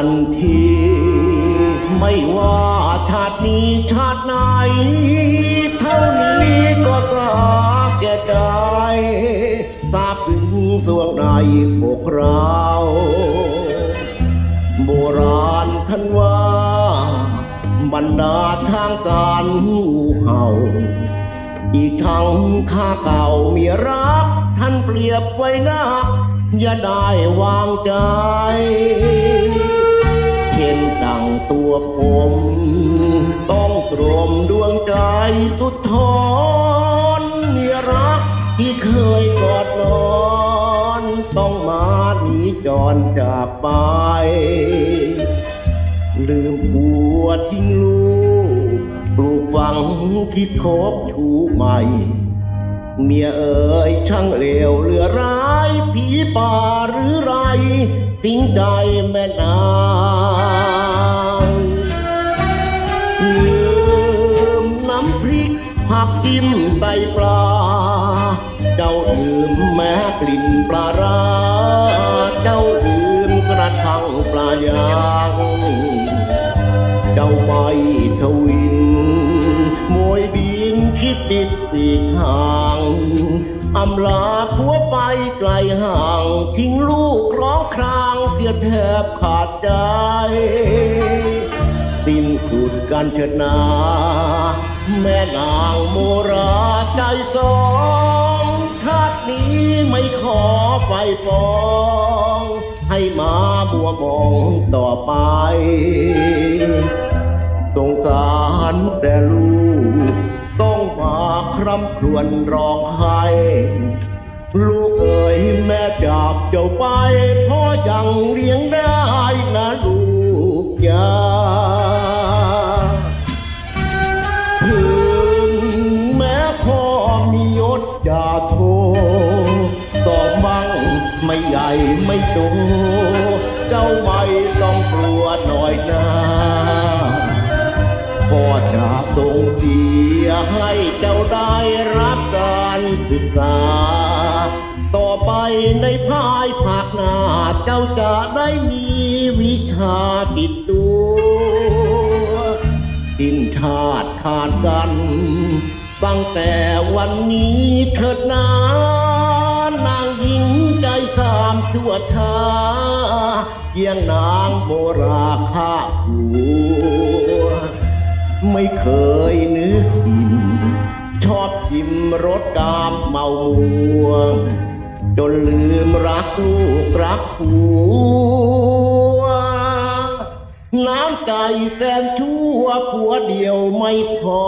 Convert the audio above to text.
ันที ไม่ว่าชาตินี้ชาติไหน เท่านี้ก็กาแก่ใจทราบถึงสวงในพวกเรา โบราณท่านว่า บรรดาทางการงูเห่า อีกทั้งข้าเก่ามีรัก ท่านเปรียบไว้นักอย่าได้วางใจ งตัวผม ต้องตรมดวงใจทุดทอนมีรักที่เคยกอดนอน ต้องมาหนีจรจากไป ลืมผัวทิ้งลูกปลูกฝังคิดคบชูใหม่ เมียเอ๋ยช่างเลวเหลือร้ายผีป่าหรือไรสิงใจแม่นาักจิ้มไตปลา เจ้าดื่มแม้กลิ่นปลาร้า เจ้าดื่มกระทั่งปลายาง เจ้าไม่ทวินมวยบินคิดติดปีกห่างอำลาผัวไปไกลห่าง ทิ้งลูกร้องครางเสียแทบขาดใจสิ้นสุดกันเถิดนา แม่นางโมราใจสองชาตินี้ไม่ขอไฟปอง ให้มาบัวมองต่อไปสงสารแต่ลูก ต้องมาคร่ำครวญร้องไห้ลูกเอ๋ยแม่จากเจ้าไปพ่อยังเลี้ยงได้ ยศจ่าโทสองบังไม่ใหญ่ไม่โต เจ้าไม่ต้องกลัวหน่อยนะพ่อจะทรงเสียให้เจ้าได้รับการศึกษา ต่อไปในภายภาคหน้าเจ้าจะได้มีวิชาติดตัวสิ้นชาติขาดกัน ตั้งแต่วันนี้เถิดนานางหญิงใจสามชั่วช้าเยี่ยงนางโมราฆ่าผัวไม่เคยนึกอิ่มชอบชิมรสกามเมาม่วง จนลืมรักลูกรักผัว น้ำใจแสนชั่วผัวเดียวไม่พอ